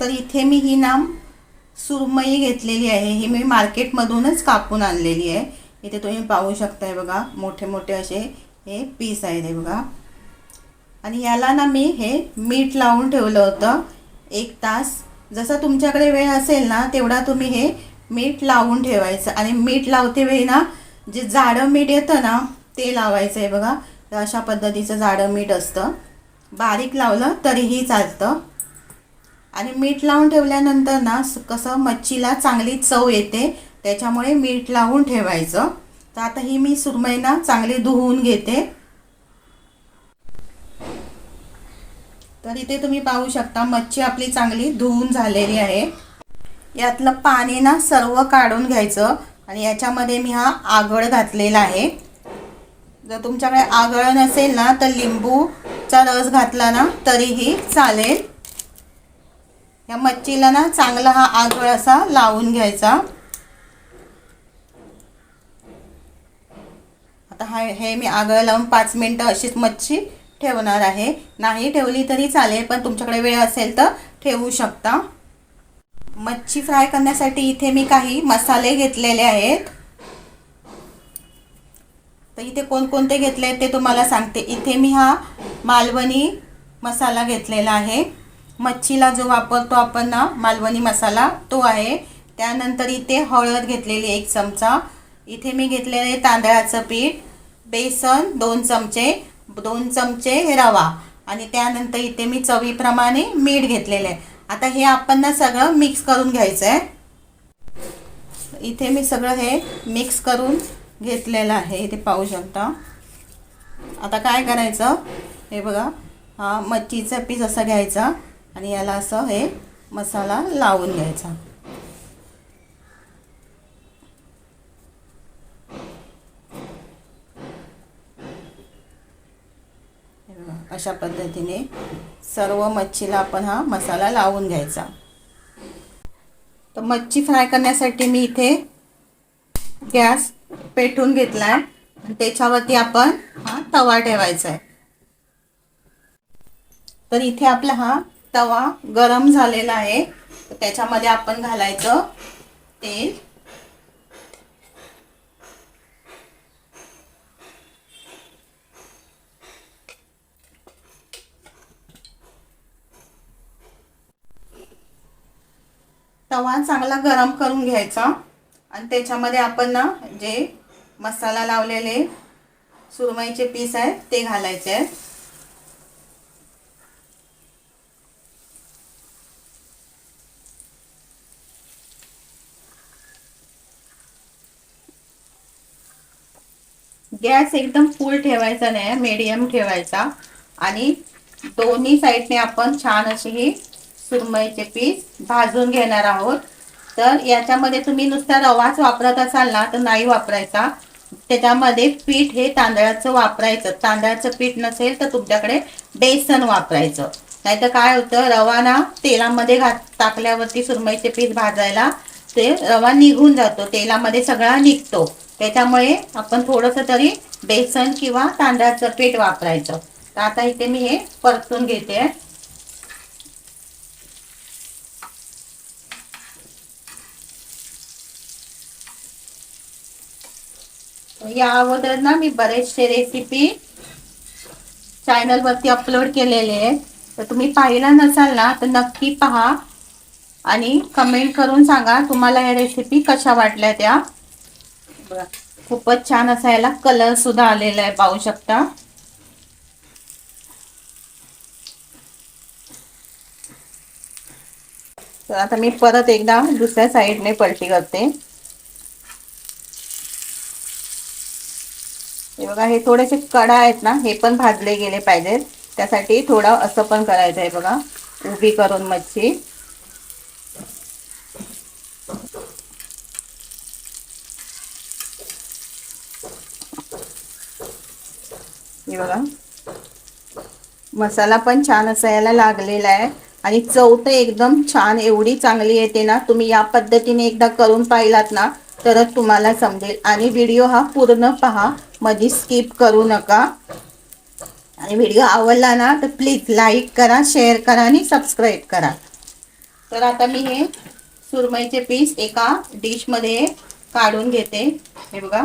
तर इथे मी ही नाम सुरमई घेतलेली आहे. ही मी मार्केटमधूनच कापून आणलेली आहे. इथे तुम्ही पाहू शकताय बघा मोठे मोठे असे हे पीस आहेत हे बघा. आणि याला ना मी हे मीठ लावून ठेवलं होतं एक तास. जसं तुमच्याकडे वेळ असेल ना तेवढा तुम्ही हे मीठ लावून ठेवायचं. आणि मीठ लावते वेळी ना जे जाडं मीठ येतं ना ते लावायचं आहे बघा. अशा पद्धतीचं जाडं मीठ असतं. बारीक लावलं तरीही चालतं. आणि मीठ लावून ठेवल्यानंतर ना कसं मच्छीला चांगली चव येते त्याच्यामुळे मीठ लावून ठेवायचं. तर आता ही मी सुरमई ना चांगली धुवून घेते. तर इथे तुम्ही पाहू शकता मच्छी आपली चांगली धुवून झालेली आहे. यातलं पाणी ना सर्व काढून घ्यायचं. आणि याच्यामध्ये मी हा आगळ घातलेला आहे. जर तुमच्याकडे आगळ नसेल ना तर लिंबूचा रस घातला ना तरीही चालेल. या मच्छीला ना चांगला हा आगळ असा लावून घ्यायचा. आता हा हे मी आगळ लावून पाच मिनटं अशीच मच्छी ठेवणार आहे. नाही ठेवली तरी चालेल पण तुमच्याकडे वेळ असेल तर ठेवू शकता. मच्छी फ्राय करण्यासाठी इथे मी काही मसाले घेतलेले आहेत. तर इथे कोणकोणते घेतले आहेत ते तुम्हाला सांगते. इथे मी हा मालवणी मसाला घेतलेला आहे. मच्छीला जो वापरतो आपण ना मालवणी मसाला तो आहे. त्यानंतर इथे हळद घेतलेली एक चमचा. इथे मी घेतलेले तांदळाचं पीठ बेसन दोन चमचे दोन चमचे रवा. आणि त्यानंतर इथे मी चवीप्रमाणे मीठ घेतलेलं आहे. आता हे आपण ना सगळं मिक्स करून घ्यायचं आहे इथे मी सगळं हे मिक्स करून घेतलेलं आहे. इथे पाहू शकता. आता काय करायचं? हे बघा. हा मच्छीचा पीस असा घ्यायचा. आणि याला असं हे मसाला लावून घ्यायचा. अशा पद्धतीने सर्व मच्छीला आपण हा मसाला लावून घ्यायचा. तर मच्छी फ्राय करण्यासाठी मी इथे गॅस पेटून घेतला आहे त्याच्यावरती आपण हा तवा ठेवायचा आहे तर इथे आपला हा तवा गरम झालेला आहे. त्याच्यामध्ये आपण घालायचं तेल. तवा चांगला गरम करून घ्यायचा. आणि त्याच्यामध्ये आपण ना जे मसाला लावलेले सुरमईचे पीस आहेत ते घालायचे आहेत. गॅस एकदम फुल ठेवायचा नाही मीडियम ठेवायचा. आणि दोन्ही साईडने आपण छान अशी ही सुरमईचे पीस भाजून घेणार आहोत. तर याच्यामध्ये तुम्ही नुसता रवाच वापरत असाल ना तर नाही वापरायचा. त्याच्यामध्ये पीठ हे तांदळाचं वापरायचं. तांदळाचं पीठ नसेल तर तुमच्याकडे बेसन वापरायचं. नाहीतर काय होतं रवा ना तेलामध्ये घात टाकल्यावरती सुरमईचे पीठ भाजायला ते रवा निघून जातो. तेलामध्ये सगळा निघतो. त्याच्यामुळे आपण थोडंसं तरी बेसन किंवा तांदळाचं पीठ वापरायचं. तर आता इथे मी हे परतून घेते. या अगोदर ना मी बरेचसे रेसिपी चॅनलवरती अपलोड केलेले आहेत. तर तुम्ही पाहिला नसाल ना तर नक्की पहा. आणि कमेंट करून सांगा तुम्हाला या रेसिपी कशा वाटल्या त्या. खूपच छान असा याला कलर सुद्धा आलेला आहे पाहू शकता. तर आता मी परत एकदा दुसऱ्या साईडने पलटी करते. हे बघा हे थोडेसे कडा आहेत ना हे पण भाजले गेले पाहिजेत. त्यासाठी थोडं असं पण करायचं आहे बघा. उभी करून मच्छी. हे बघा. मसाला पण छान असा याला लागलेला आहे. आणि चव तर एकदम छान एवढी चांगली येते ना. तुम्ही या पद्धतीने एकदा करून पाहिलात ना तरच तुम्हाला समजेल. आणि व्हिडिओ हा पूर्ण पहा मध्ये स्किप करू नका. आणि व्हिडिओ आवडला ना तर प्लीज लाईक करा शेअर करा आणि सबस्क्राईब करा. तर आता मी हे सुरमईचे पीस एका डिशमध्ये काढून घेते. हे बघा.